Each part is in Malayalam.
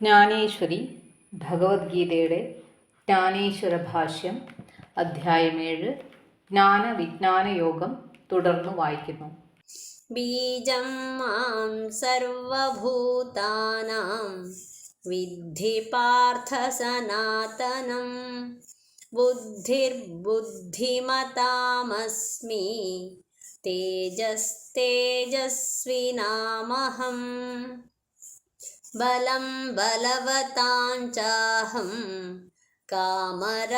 ജ്ഞാനേശ്വരി ഭഗവത്ഗീതയുടെ ജ്ഞാനേശ്വര ഭാഷ്യം അധ്യായമേഴ് ജ്ഞാന വിജ്ഞാന യോഗം തുടർന്ന് വായിക്കുന്നു. ബീജം മാം സർവഭൂതാനാം വിദ്ധി പാർത്ഥ സനാതനം ബുദ്ധിർബുദ്ധിമതാമസ്മി തേജസ് തേജസ്വിനാമഹം. ബലം ബലവതാഞ്ചാഹം കാമരാഗവിവർജിതം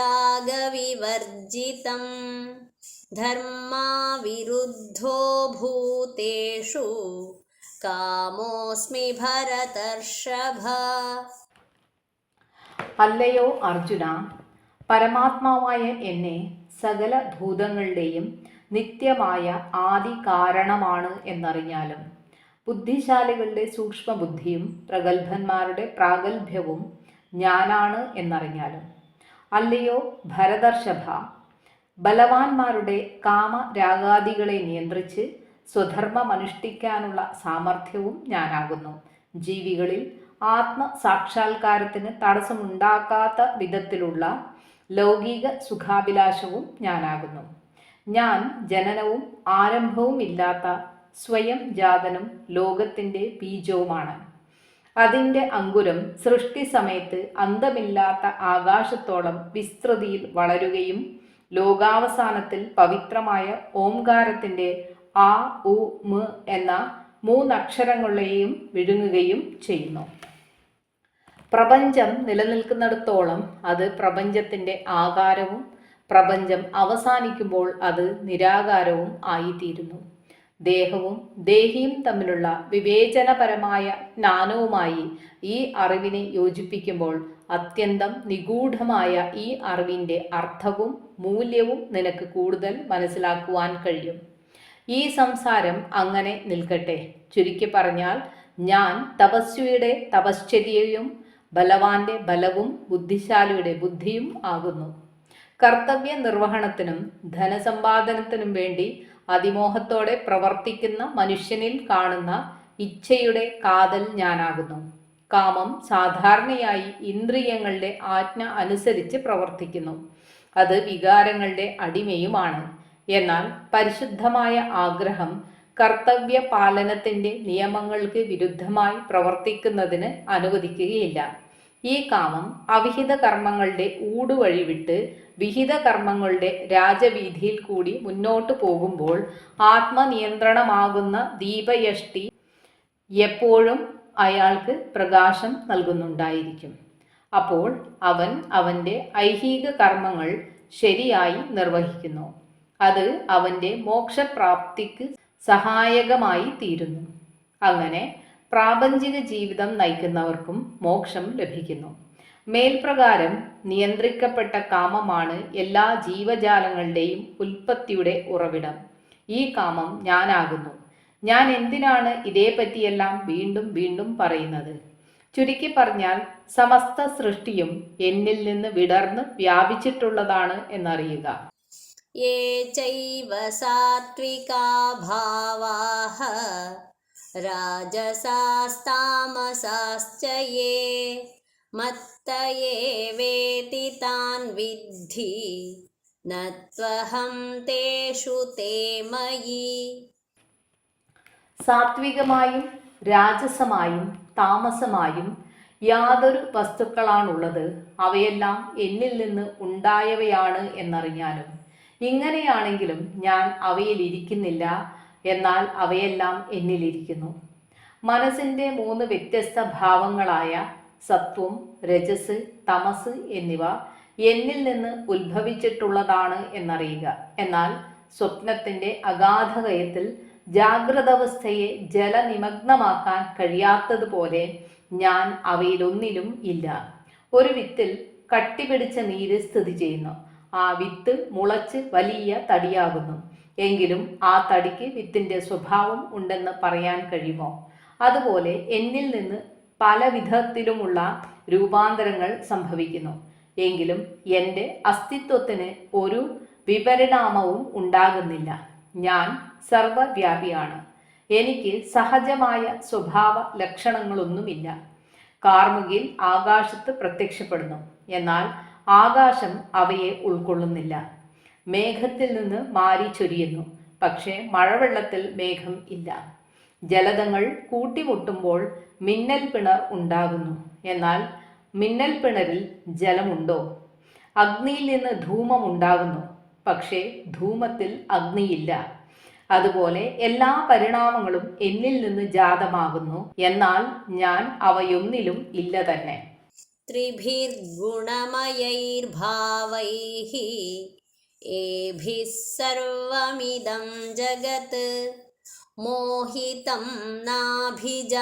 ധർമാവിരുദ്ധോ ഭൂതേഷു കാമോസ്മി ഭരതർഷഭ. അല്ലയോ അർജുന പരമാത്മാവായ എന്നെ സകല ഭൂതങ്ങളുടെയും നിത്യമായ ആദി കാരണമാണ് എന്നറിഞ്ഞാലും ബുദ്ധിശാലികളുടെ സൂക്ഷ്മബുദ്ധിയും പ്രഗത്ഭന്മാരുടെ പ്രാഗൽഭ്യവും ഞാനാണ് എന്നറിഞ്ഞാലും അല്ലയോ ഭരതർഷഭ ബലവാന്മാരുടെ കാമരാഗാദികളെ നിയന്ത്രിച്ച് സ്വധർമ്മം അനുഷ്ഠിക്കാനുള്ള സാമർഥ്യവും ഞാനാകുന്നു. ജീവികളിൽ ആത്മസാക്ഷാത്കാരത്തിന് തടസ്സമുണ്ടാക്കാത്ത വിധത്തിലുള്ള ലൗകിക സുഖാഭിലാഷവും ഞാനാകുന്നു. ഞാൻ ജനനവും ആരംഭവും ഇല്ലാത്ത സ്വയം ജാതനും ലോകത്തിന്റെ ബീജവുമാണ്. അതിന്റെ അങ്കുരം സൃഷ്ടി സമയത്ത് അന്തമില്ലാത്ത ആകാശത്തോളം വിസ്തൃതിയിൽ വളരുകയും ലോകാവസാനത്തിൽ പവിത്രമായ ഓംകാരത്തിന്റെ ആ ഉ മ എന്ന മൂന്നക്ഷരങ്ങളെയും വിഴുങ്ങുകയും ചെയ്യുന്നു. പ്രപഞ്ചം നിലനിൽക്കുന്നിടത്തോളം അത് പ്രപഞ്ചത്തിന്റെ ആകാരവും പ്രപഞ്ചം അവസാനിക്കുമ്പോൾ അത് നിരാകാരവും ആയിത്തീരുന്നു. ദേഹവും ദേഹിയും തമ്മിലുള്ള വിവേചനപരമായ ജ്ഞാനവുമായി ഈ അറിവിനെ യോജിപ്പിക്കുമ്പോൾ അത്യന്തം നിഗൂഢമായ ഈ അറിവിന്റെ അർത്ഥവും മൂല്യവും നിനക്ക് കൂടുതൽ മനസ്സിലാക്കുവാൻ കഴിയും. ഈ സംസാരം അങ്ങനെ നിൽക്കട്ടെ. ചുരുക്കി പറഞ്ഞാൽ ഞാൻ തപസ്വിയുടെ തപശ്ചര്യയും ബലവാന്റെ ബലവും ബുദ്ധിശാലിയുടെ ബുദ്ധിയും ആകുന്നു. കർത്തവ്യ നിർവഹണത്തിനും ധനസമ്പാദനത്തിനും വേണ്ടി അതിമോഹത്തോടെ പ്രവർത്തിക്കുന്ന മനുഷ്യനിൽ കാണുന്ന ഇച്ഛയുടെ കാതൽ ഞാനാകുന്നു. കാമം സാധാരണയായി ഇന്ദ്രിയങ്ങളുടെ ആജ്ഞ അനുസരിച്ച് പ്രവർത്തിക്കുന്നു. അത് വികാരങ്ങളുടെ അടിമയുമാണ്. എന്നാൽ പരിശുദ്ധമായ ആഗ്രഹം കർത്തവ്യ പാലനത്തിന്റെ നിയമങ്ങൾക്ക് വിരുദ്ധമായി പ്രവർത്തിക്കുന്നതിന് അനുവദിക്കുകയില്ല. ഈ കാമം അവിഹിത കർമ്മങ്ങളുടെ ഊടുവഴി വിട്ട് വിഹിത കർമ്മങ്ങളുടെ രാജവീതിയിൽ കൂടി മുന്നോട്ടു പോകുമ്പോൾ ആത്മനിയന്ത്രണമാകുന്ന ദീപയഷ്ടി എപ്പോഴും അയാൾക്ക് പ്രകാശം നൽകുന്നുണ്ടായിരിക്കും. അപ്പോൾ അവൻ അവന്റെ ഐഹിക കർമ്മങ്ങൾ ശരിയായി നിർവഹിക്കുന്നു. അത് അവന്റെ മോക്ഷപ്രാപ്തിക്ക് സഹായകമായി തീരുന്നു. അങ്ങനെ പ്രാപഞ്ചിക ജീവിതം നയിക്കുന്നവർക്കും മോക്ഷം ലഭിക്കുന്നു. മേൽപ്രകാരം നിയന്ത്രിക്കപ്പെട്ട കാമമാണ് എല്ലാ ജീവജാലങ്ങളുടെയും ഉൽപ്പത്തിയുടെ ഉറവിടം. ഈ കാമം ഞാനാകുന്നു. ഞാൻ എന്തിനാണ് ഇതേപ്പറ്റിയെല്ലാം വീണ്ടും വീണ്ടും പറയുന്നത്? ചുരുക്കി പറഞ്ഞാൽ സമസ്ത സൃഷ്ടിയും എന്നിൽ നിന്ന് വിടർന്ന് വ്യാപിച്ചിട്ടുള്ളതാണ് എന്നറിയുക. രാജസാസ്താമസാശ്ചയേ മത്തയേ താൻ വിദ്ധി നത്വഹം തേഷു തേ മയി സാത്വികമായും രാജസമായും താമസമായും യാതൊരു വസ്തുക്കളാണുള്ളത്. അവയെല്ലാം എന്നിൽ നിന്ന് ഉണ്ടായവയാണ് എന്നറിഞ്ഞാലും ഇങ്ങനെയാണെങ്കിലും ഞാൻ അവയിലിരിക്കുന്നില്ല എന്നാൽ അവയെല്ലാം എന്നിലിരിക്കുന്നു മനസ്സിന്റെ മൂന്ന് വ്യത്യസ്ത ഭാവങ്ങളായ സത്വം രജസ് തമസ് എന്നിവ എന്നിൽ നിന്ന് ഉത്ഭവിച്ചിട്ടുള്ളതാണ് എന്നറിയുക. എന്നാൽ സ്വപ്നത്തിന്റെ അഗാധകയത്തിൽ ജാഗ്രതാവസ്ഥയെ ജലനിമഗ്നമാക്കാൻ കഴിയാത്തതുപോലെ ഞാൻ അവയിലൊന്നിലും ഇല്ല. ഒരു വിത്തിൽ കട്ടിപിടിച്ച നീര് സ്ഥിതി ചെയ്യുന്നു. ആ വിത്ത് മുളച്ച് വലിയ തടിയാകുന്നു. എങ്കിലും ആ തടിക്ക് വിത്തിന്റെ സ്വഭാവം ഉണ്ടെന്ന് പറയാൻ കഴിയുമോ? അതുപോലെ എന്നിൽ നിന്ന് പല വിധത്തിലുമുള്ള രൂപാന്തരങ്ങൾ സംഭവിക്കുന്നു. എങ്കിലും എന്റെ അസ്തിത്വത്തിന് ഒരു വിപരിണാമവും ഉണ്ടാകുന്നില്ല. ഞാൻ സർവവ്യാപിയാണ്. എനിക്ക് സഹജമായ സ്വഭാവ ലക്ഷണങ്ങളൊന്നുമില്ല. കാർമുകിൽ ആകാശത്ത് പ്രത്യക്ഷപ്പെടുന്നു. എന്നാൽ ആകാശം അവയെ ഉൾക്കൊള്ളുന്നില്ല. മേഘത്തിൽ നിന്ന് മാറി ചൊരിയുന്നു. പക്ഷേ മഴവെള്ളത്തിൽ മേഘം ഇല്ല. ജലതങ്ങൾ കൂട്ടിമുട്ടുമ്പോൾ മിന്നൽ പിണർ ഉണ്ടാകുന്നു. എന്നാൽ മിന്നൽ പിണറിൽ ജലമുണ്ടോ? അഗ്നിയിൽ നിന്ന് ധൂമം ഉണ്ടാകുന്നു. പക്ഷേ ധൂമത്തിൽ അഗ്നിയില്ല. അതുപോലെ എല്ലാ പരിണാമങ്ങളും എന്നിൽ നിന്ന് ജാതമാകുന്നു. എന്നാൽ ഞാൻ അവയൊന്നിലും ഇല്ല തന്നെ. ത്രിഭിർഗുണമയൈർഭാവൈ ഏഭിസർവമിദം ജഗത് मोहितं नाभिजानाति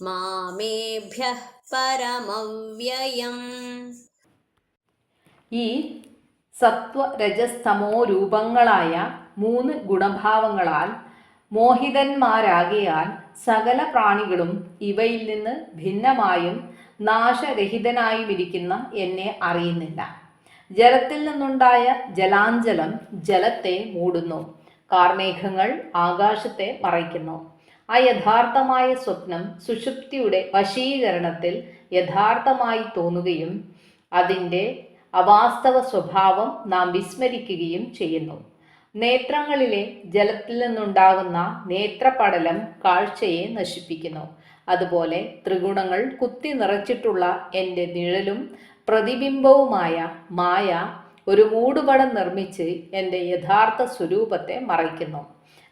मामेभ्यः परमव्ययम् ഈ സത്വ രജസ്തമോ രൂപങ്ങളായ മൂന്ന് ഗുണഭാവങ്ങളാൽ മോഹിതന്മാരാകയാൽ സകല പ്രാണികളും ഇവയിൽ നിന്ന് ഭിന്നമായും നാശരഹിതനായും ഇരിക്കുന്ന എന്നെ അറിയുന്നില്ല ജലത്തിൽ നിന്നുണ്ടായ ജലാഞ്ചലം ജലത്തെ മൂടുന്നു കാർമേഘങ്ങൾ ആകാശത്തെ മറയ്ക്കുന്നു. ആ യഥാർത്ഥമായ സ്വപ്നം സുഷുപ്തിയുടെ വശീകരണത്തിൽ യഥാർത്ഥമായി തോന്നുകയും അതിന്റെ അവാസ്തവ സ്വഭാവം നാം വിസ്മരിക്കുകയും ചെയ്യുന്നു. നേത്രങ്ങളിലെ ജലത്തിൽ നിന്നുണ്ടാകുന്ന നേത്രപടലം കാഴ്ചയെ നശിപ്പിക്കുന്നു. അതുപോലെ ത്രിഗുണങ്ങൾ കുത്തി നിറച്ചിട്ടുള്ള എന്റെ നിഴലും പ്രതിബിംബവുമായ മായ ഒരു മൂടുപടം നിർമ്മിച്ച് എന്റെ യഥാർത്ഥ സ്വരൂപത്തെ മറയ്ക്കുന്നു.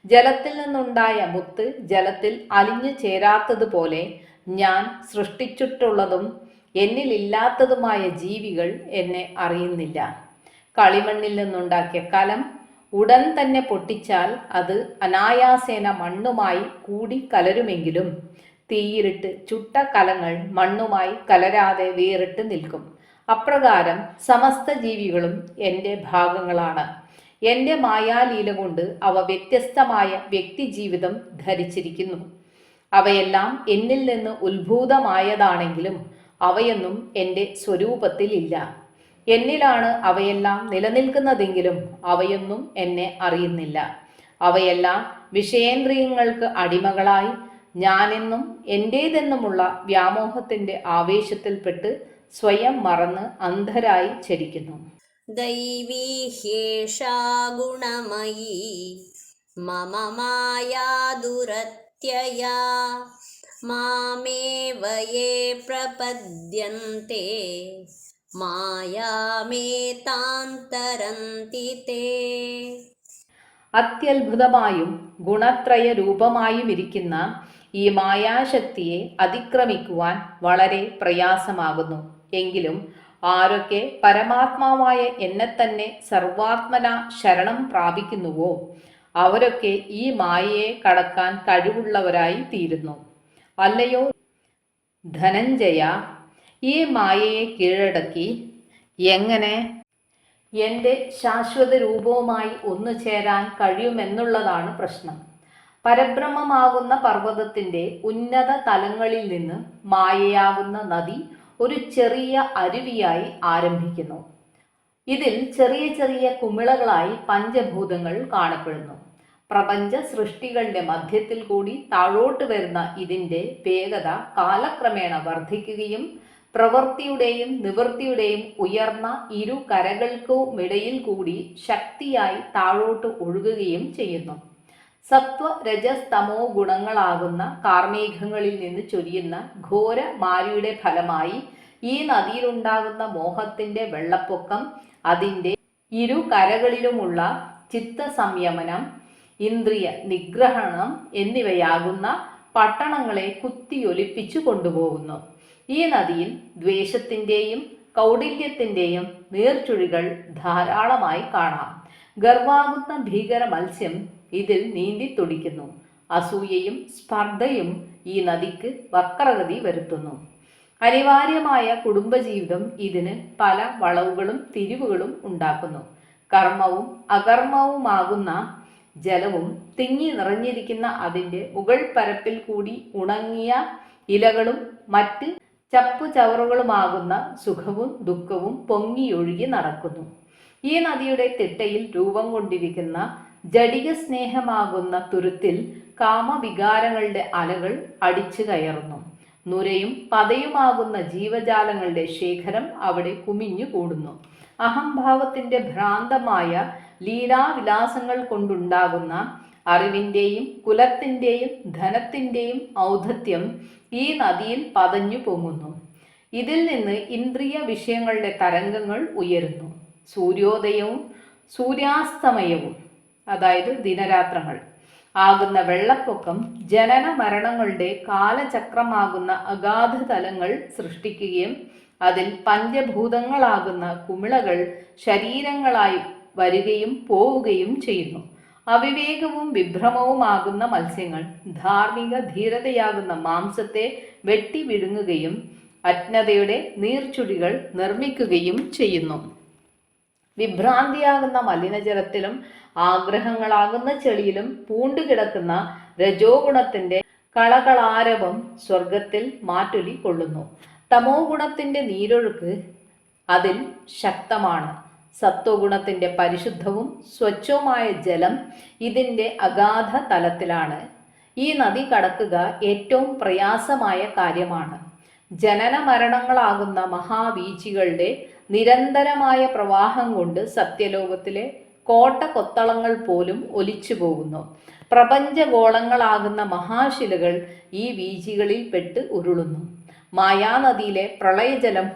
ജലത്തിൽ നിന്നുണ്ടായ മുത്ത് ജലത്തിൽ അലിഞ്ഞു ചേരാത്തതുപോലെ ഞാൻ സൃഷ്ടിച്ചിട്ടുള്ളതും എന്നിലില്ലാത്തതുമായ ജീവികൾ എന്നെ അറിയുന്നില്ല. കളിമണ്ണിൽ നിന്നുണ്ടാക്കിയ കലം ഉടൻ തന്നെ പൊട്ടിച്ചാൽ അത് അനായാസേന മണ്ണുമായി കൂടി കലരുമെങ്കിലും തീയിലിട്ട് ചുട്ട കലങ്ങൾ മണ്ണുമായി കലരാതെ വേറിട്ട് നിൽക്കും. അപ്രകാരം സമസ്ത ജീവികളും എന്റെ ഭാഗങ്ങളാണ്. എന്റെ മായാലീല കൊണ്ട് അവ വ്യത്യസ്തമായ വ്യക്തിജീവിതം ധരിച്ചിരിക്കുന്നു. അവയെല്ലാം എന്നിൽ നിന്ന് ഉത്ഭൂതമായതാണെങ്കിലും അവയൊന്നും എന്റെ സ്വരൂപത്തിലില്ല എന്നിലാണ് അവയെല്ലാം നിലനിൽക്കുന്നതെങ്കിലും അവയൊന്നും എന്നെ അറിയുന്നില്ല. അവയെല്ലാം വിഷയേന്ദ്രിയങ്ങൾക്ക് അടിമകളായി ഞാനെന്നും എന്റേതെന്നുമുള്ള വ്യാമോഹത്തിന്റെ ആവേശത്തിൽപ്പെട്ട് സ്വയം മറന്ന് അന്ധരായി ചരിക്കുന്നു. ഗുണമയി അത്യത്ഭുതമായും ഗുണത്രയ രൂപമായും ഇരിക്കുന്ന ഈ മായാശക്തിയെ അതിക്രമിക്കുവാൻ വളരെ പ്രയാസമാകുന്നു. എങ്കിലും ആരൊക്കെ പരമാത്മാവായ എന്നെ തന്നെ സർവാത്മന ശരണം പ്രാപിക്കുന്നുവോ അവരൊക്കെ ഈ മായയെ കടക്കാൻ കഴിവുള്ളവരായി തീരുന്നു. അല്ലയോ? ധനഞ്ജയ ഈ മായയെ കീഴടക്കി എങ്ങനെ എന്റെ ശാശ്വത രൂപവുമായി ഒന്നു ചേരാൻ കഴിയുമെന്നുള്ളതാണ് പ്രശ്നം. പരബ്രഹ്മമാകുന്ന പർവതത്തിന്റെ ഉന്നത തലങ്ങളിൽ നിന്ന് മായയാകുന്ന നദി ഒരു ചെറിയ അരുവിയായി ആരംഭിക്കുന്നു. ഇതിൽ ചെറിയ ചെറിയ കുമിളകളായി പഞ്ചഭൂതങ്ങൾ കാണപ്പെടുന്നു. പ്രപഞ്ച സൃഷ്ടികളുടെ മധ്യത്തിൽ കൂടി താഴോട്ട് വരുന്ന ഇതിന്റെ വേഗത കാലക്രമേണ വർദ്ധിക്കുകയും പ്രവൃത്തിയുടെയും നിവൃത്തിയുടെയും ഉയർന്ന ഇരു കരകൾക്കുമിടയിൽ കൂടി ശക്തിയായി താഴോട്ട് ഒഴുകുകയും ചെയ്യുന്നു. സത്വ രജസ് തമോ ഗുണങ്ങളാകുന്ന കാർമേഘങ്ങളിൽ നിന്ന് ചൊരിയുന്ന ഘോര മാരിയുടെ ഫലമായി ഈ നദിയിലുണ്ടാകുന്ന മോഹത്തിന്റെ വെള്ളപ്പൊക്കം അതിന്റെ ഇരു കരകളിലുമുള്ള ചിത്ത സംയമനം ഇന്ദ്രിയ നിഗ്രഹണം എന്നിവയാകുന്ന പട്ടണങ്ങളെ കുത്തിയൊലിപ്പിച്ചു കൊണ്ടുപോകുന്നു. ഈ നദിയിൽ ദ്വേഷത്തിന്റെയും കൗടില്യത്തിന്റെയും നീർച്ചുഴികൾ ധാരാളമായി കാണാം. ഗർവാകുന്ന ഭീകര മത്സ്യം ഇതിൽ നീന്തി തുടിക്കുന്നു. അസൂയയും സ്പർദ്ധയും ഈ നദിക്ക് വക്രഗതി വരുത്തുന്നു. അനിവാര്യമായ കുടുംബജീവിതം ഇതിന് പല വളവുകളും തിരിവുകളും ഉണ്ടാക്കുന്നു. കർമ്മവും അകർമ്മവുമാകുന്ന ജലവും തിങ്ങി നിറഞ്ഞിരിക്കുന്ന അതിന്റെ മുകൾ പരപ്പിൽ കൂടി ഉണങ്ങിയ ഇലകളും മറ്റ് ചപ്പുചവറുകളുമാകുന്ന സുഖവും ദുഃഖവും പൊങ്ങിയൊഴുകി നടക്കുന്നു. ഈ നദിയുടെ തിട്ടയിൽ രൂപം കൊണ്ടിരിക്കുന്ന ജടിക സ്നേഹമാകുന്ന തുരുത്തിൽ കാമവികാരങ്ങളുടെ അലകൾ അടിച്ചു കയറുന്നു. നുരയും പതയുമാകുന്ന ജീവജാലങ്ങളുടെ ശേഖരം അവിടെ കുമിഞ്ഞു കൂടുന്നു. അഹംഭാവത്തിന്റെ ഭ്രാന്തമായ ലീലാവിലാസങ്ങൾ കൊണ്ടുണ്ടാകുന്ന അറിവിന്റെയും കുലത്തിന്റെയും ധനത്തിന്റെയും ഔദ്ധത്യം ഈ നദിയിൽ പതഞ്ഞു പൊങ്ങുന്നു. ഇതിൽ നിന്ന് ഇന്ദ്രിയ വിഷയങ്ങളുടെ തരംഗങ്ങൾ ഉയരുന്നു. സൂര്യോദയവും സൂര്യാസ്തമയവും അതായത് ദിനരാത്രങ്ങൾ. ആകുന്ന വെള്ളപ്പൊക്കം ജനന മരണങ്ങളുടെ കാലചക്രമാകുന്ന അഗാധ തലങ്ങൾ സൃഷ്ടിക്കുകയും അതിൽ പഞ്ചഭൂതങ്ങളാകുന്ന കുമിളകൾ ശരീരങ്ങളായി വരികയും പോവുകയും ചെയ്യുന്നു. അവിവേകവും വിഭ്രമവുമാകുന്ന മത്സ്യങ്ങൾ ധാർമ്മിക ധീരതയാകുന്ന മാംസത്തെ വെട്ടി വിഴുങ്ങുകയും അജ്ഞതയുടെ നീർച്ചുഴികൾ നിർമ്മിക്കുകയും ചെയ്യുന്നു. വിഭ്രാന്തിയാകുന്ന മലിനജലത്തിലും ആഗ്രഹങ്ങളാകുന്ന ചെളിയിലും പൂണ്ടുകിടക്കുന്ന രജോ ഗുണത്തിന്റെ കളകളാരവം സ്വർഗത്തിൽ മാറ്റൊലി കൊള്ളുന്നു തമോ ഗുണത്തിന്റെ നീരൊഴുക്ക് അതിൽ ശക്തമാണ്. സത്വഗുണത്തിന്റെ പരിശുദ്ധവും സ്വച്ഛവുമായ ജലം ഇതിന്റെ അഗാധ തലത്തിലാണ്. ഈ നദി കടക്കുക ഏറ്റവും പ്രയാസമായ കാര്യമാണ്. ജനന മരണങ്ങളാകുന്ന മഹാവീചികളുടെ നിരന്തരമായ പ്രവാഹം കൊണ്ട് സത്യലോകത്തിലെ കോട്ട കൊത്തളങ്ങൾ പോലും ഒലിച്ചു പോകുന്നു. പ്രപഞ്ചഗോളങ്ങളാകുന്ന മഹാശിലകൾ ഈ വീചികളിൽ പെട്ട് ഉരുളുന്നു. മായാനദിയിലെ പ്രളയജലം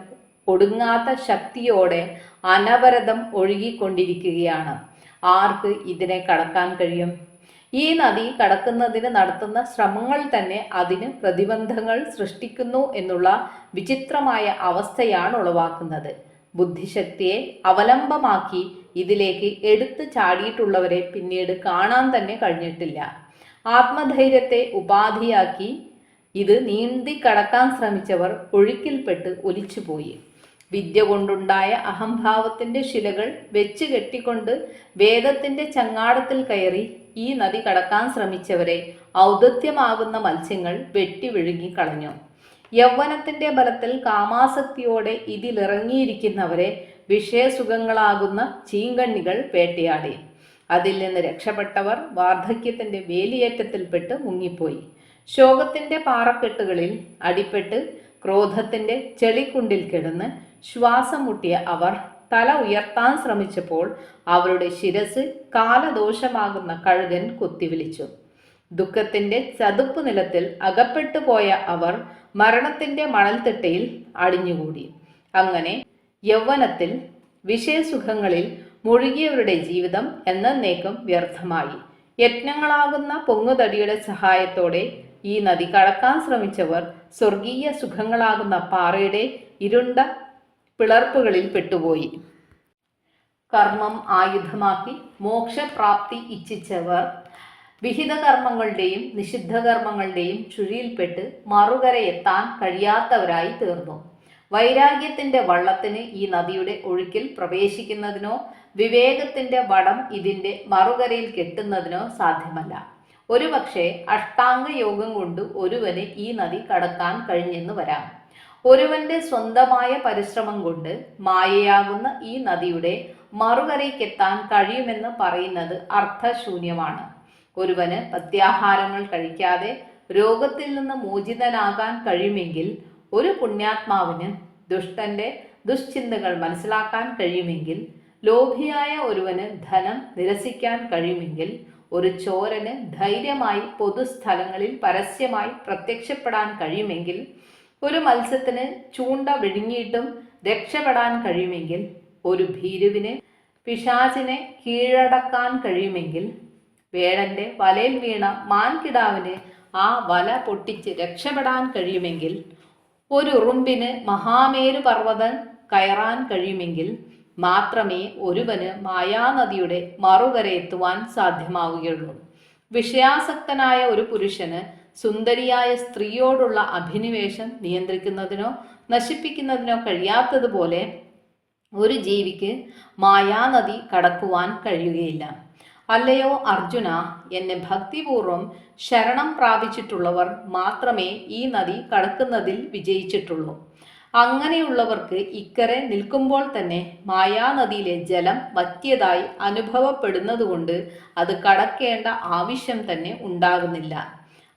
ഒടുങ്ങാത്ത ശക്തിയോടെ അനവരതം ഒഴുകിക്കൊണ്ടിരിക്കുകയാണ്. ആർക്ക് ഇതിനെ കടക്കാൻ കഴിയും? ഈ നദി കടക്കുന്നതിന് നടത്തുന്ന ശ്രമങ്ങൾ തന്നെ അതിന് പ്രതിബന്ധങ്ങൾ സൃഷ്ടിക്കുന്നു എന്നുള്ള വിചിത്രമായ അവസ്ഥയാണ് ഉളവാക്കുന്നത്. ബുദ്ധിശക്തിയെ അവലംബമാക്കി ഇതിലേക്ക് എടുത്തു ചാടിയിട്ടുള്ളവരെ പിന്നീട് കാണാൻ തന്നെ കഴിഞ്ഞിട്ടില്ല. ആത്മധൈര്യത്തെ ഉപാധിയാക്കി ഇത് നീന്തി കടക്കാൻ ശ്രമിച്ചവർ ഒഴുക്കിൽപ്പെട്ട് ഒലിച്ചുപോയി. വിദ്യ കൊണ്ടുണ്ടായ അഹംഭാവത്തിന്റെ ശിലകൾ വെച്ച് കെട്ടിക്കൊണ്ട് വേദത്തിന്റെ ചങ്ങാടത്തിൽ കയറി ഈ നദി കടക്കാൻ ശ്രമിച്ചവരെ ഔദത്യമാകുന്ന മത്സ്യങ്ങൾ വെട്ടി വിഴുങ്ങി കളഞ്ഞു. യൗവനത്തിന്റെ ബലത്തിൽ കാമാസക്തിയോടെ ഇതിലിറങ്ങിയിരിക്കുന്നവരെ വിഷയസുഖങ്ങളാകുന്ന ചീങ്കണ്ണികൾ വേട്ടയാടി അതിൽ നിന്ന് രക്ഷപ്പെട്ടവർ വാർദ്ധക്യത്തിന്റെ വേലിയേറ്റത്തിൽപ്പെട്ട് മുങ്ങിപ്പോയി. ശോകത്തിന്റെ പാറക്കെട്ടുകളിൽ അടിപ്പെട്ട് ക്രോധത്തിന്റെ ചെളിക്കുണ്ടിൽ കിടന്ന് ശ്വാസം മുട്ടിയ അവർ തല ഉയർത്താൻ ശ്രമിച്ചപ്പോൾ അവരുടെ ശിരസ് കാലദോഷമാകുന്ന കഴുകൻ കുത്തിവിളിച്ചു. ദുഃഖത്തിന്റെ ചതുപ്പ് നിലത്തിൽ അകപ്പെട്ടു പോയ അവർ മരണത്തിന്റെ മണൽത്തിട്ടയിൽ അടിഞ്ഞുകൂടി. അങ്ങനെ യൗവനത്തിൽ വിഷയസുഖങ്ങളിൽ മുഴുകിയവരുടെ ജീവിതം എന്നേക്കും വ്യർത്ഥമായി. യജ്ഞങ്ങളാകുന്ന പൊങ്ങുതടിയുടെ സഹായത്തോടെ ഈ നദി കടക്കാൻ ശ്രമിച്ചവർ സ്വർഗീയ സുഖങ്ങളാകുന്ന പാറയുടെ ഇരുണ്ട പിളർപ്പുകളിൽ പെട്ടുപോയി. കർമ്മം ആയുധമാക്കി മോക്ഷപ്രാപ്തി ഇച്ഛിച്ചവർ വിഹിത കർമ്മങ്ങളുടെയും നിഷിദ്ധ കർമ്മങ്ങളുടെയും ചുഴിയിൽപ്പെട്ട് മറുകരയെത്താൻ കഴിയാത്തവരായി തീർന്നു. വൈരാഗ്യത്തിന്റെ വള്ളത്തിന് ഈ നദിയുടെ ഒഴുക്കിൽ പ്രവേശിക്കുന്നതിനോ വിവേകത്തിന്റെ വടം ഇതിന്റെ മറുകരയിൽ കെട്ടുന്നതിനോ സാധ്യമല്ല. ഒരുപക്ഷെ അഷ്ടാംഗ യോഗം കൊണ്ട് ഒരുവന് ഈ നദി കടക്കാൻ കഴിഞ്ഞെന്ന് വരാം. ഒരുവന്റെ സ്വന്തമായ പരിശ്രമം കൊണ്ട് മായയാകുന്ന ഈ നദിയുടെ മറുകരയ്ക്കെത്താൻ കഴിയുമെന്ന് പറയുന്നത് അർത്ഥശൂന്യമാണ്. ഒരുവന് പത്യാഹാരങ്ങൾ കഴിക്കാതെ രോഗത്തിൽ നിന്ന് മോചിതനാകാൻ കഴിയുമെങ്കിൽ ഒരു പുണ്യാത്മാവിന് ദുഷ്ടന്റെ ദുശ്ചിന്തകൾ മനസ്സിലാക്കാൻ കഴിയുമെങ്കിൽ ലോഭിയായ ഒരുവന് ധനം നിരസിക്കാൻ കഴിയുമെങ്കിൽ ഒരു ചോരന് ധൈര്യമായി പൊതുസ്ഥലങ്ങളിൽ പരസ്യമായി പ്രത്യക്ഷപ്പെടാൻ കഴിയുമെങ്കിൽ ഒരു മത്സ്യത്തിന് ചൂണ്ട വിഴുങ്ങിയിട്ടും രക്ഷപ്പെടാൻ കഴിയുമെങ്കിൽ ഒരു ഭീരുവിന് പിശാചിനെ കീഴടക്കാൻ കഴിയുമെങ്കിൽ വേടന്റെ വലയിൽ വീണ മാൻകിടാവിന് ആ വല പൊട്ടിച്ച് രക്ഷപ്പെടാൻ കഴിയുമെങ്കിൽ ഒരു ഉറുമ്പിന് മഹാമേരു പർവതം കയറാൻ കഴിയുമെങ്കിൽ മാത്രമേ ഒരുവന് മായാനദിയുടെ മറുകര എത്തുവാൻ സാധ്യമാവുകയുള്ളൂ. വിഷയാസക്തനായ ഒരു പുരുഷന് സുന്ദരിയായ സ്ത്രീയോടുള്ള അഭിനിവേശം നിയന്ത്രിക്കുന്നതിനോ നശിപ്പിക്കുന്നതിനോ കഴിയാത്തതുപോലെ ഒരു ജീവിക്ക് മായാനദി കടക്കുവാൻ കഴിയുകയില്ല. അല്ലയോ അർജുന എന്നെ ഭക്തിപൂർവം ശരണം പ്രാപിച്ചിട്ടുള്ളവർ മാത്രമേ ഈ നദി കടക്കുന്നതിൽ വിജയിച്ചിട്ടുള്ളൂ. അങ്ങനെയുള്ളവർക്ക് ഇക്കരെ നിൽക്കുമ്പോൾ തന്നെ മായാനദിയിലെ ജലം വറ്റിയതായി അനുഭവപ്പെടുന്നതുകൊണ്ട് അത് കടക്കേണ്ട ആവശ്യം തന്നെ ഉണ്ടാകുന്നില്ല.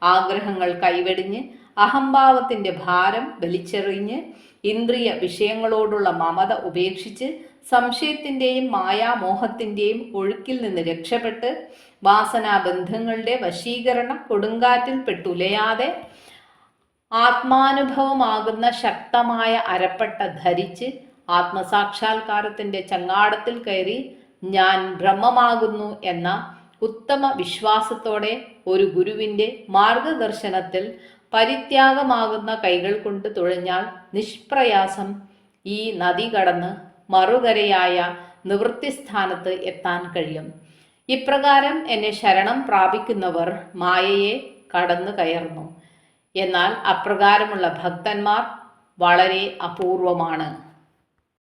ആഗ്രഹങ്ങൾ കൈവെടിഞ്ഞ് അഹംഭാവത്തിന്റെ ഭാരം വലിച്ചെറിഞ്ഞ് ഇന്ദ്രിയ വിഷയങ്ങളോടുള്ള മമത ഉപേക്ഷിച്ച് സംശയത്തിന്റെയും മായാമോഹത്തിന്റെയും ഒഴുക്കിൽ നിന്ന് രക്ഷപ്പെട്ട് വാസനാബന്ധങ്ങളുടെ വശീകരണം കൊടുങ്കാറ്റിൽ പെട്ടുലയാതെ ആത്മാനുഭവമാകുന്ന ശക്തമായ അരപ്പട്ട ധരിച്ച് ആത്മസാക്ഷാത്കാരത്തിന്റെ ചങ്ങാടത്തിൽ കയറി ഞാൻ ബ്രഹ്മമാകുന്നു എന്ന ഉത്തമ വിശ്വാസത്തോടെ ഒരു ഗുരുവിന്റെ മാർഗദർശനത്തിൽ പരിത്യാഗമാകുന്ന കൈകൾ കൊണ്ട് തുഴഞ്ഞാൽ നിഷ്പ്രയാസം ഈ നദി കടന്ന് മറുകരയായ നിവൃത്തിസ്ഥാനത്ത് എത്താൻ കഴിയും. ഇപ്രകാരം എന്നെ ശരണം പ്രാപിക്കുന്നവർ മായയെ കടന്നു കയറുന്നു. എന്നാൽ അപ്രകാരമുള്ള ഭക്തന്മാർ വളരെ അപൂർവമാണ്.